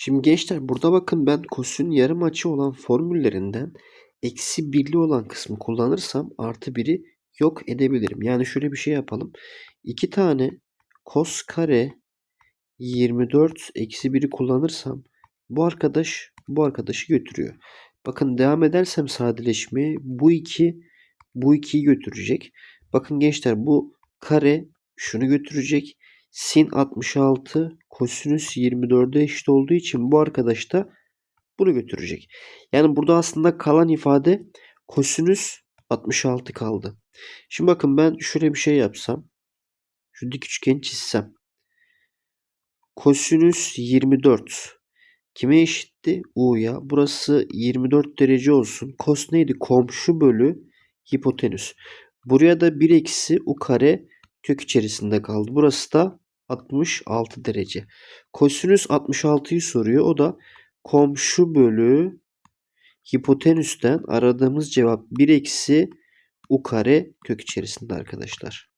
Şimdi gençler burada bakın ben kosinüsün yarım açı olan formüllerinden eksi birli olan kısmı kullanırsam artı biri yok edebilirim. Yani şöyle bir şey yapalım. 2 tane kos kare 24 eksi 1'i kullanırsam bu arkadaş bu arkadaşı götürüyor. Bakın devam edersem sadeleşmeye bu 2 bu 2'yi götürecek. Bakın gençler bu kare şunu götürecek. Sin 66 kosinüs 24'e eşit olduğu için bu arkadaş da bunu götürecek. Yani burada aslında kalan ifade kosinüs 66 kaldı. Şimdi bakın ben şöyle bir şey yapsam. Şu dik üçgeni çizsem. Kosinüs 24 kime eşitti? U'ya. Burası 24 derece olsun. Kos neydi? Komşu bölü hipotenüs. Buraya da 1 eksi u kare kök içerisinde kaldı. Burası da 66 derece. Kosinüs 66'yı soruyor. O da komşu bölü hipotenüsten aradığımız cevap 1 eksi u kare kök içerisinde arkadaşlar.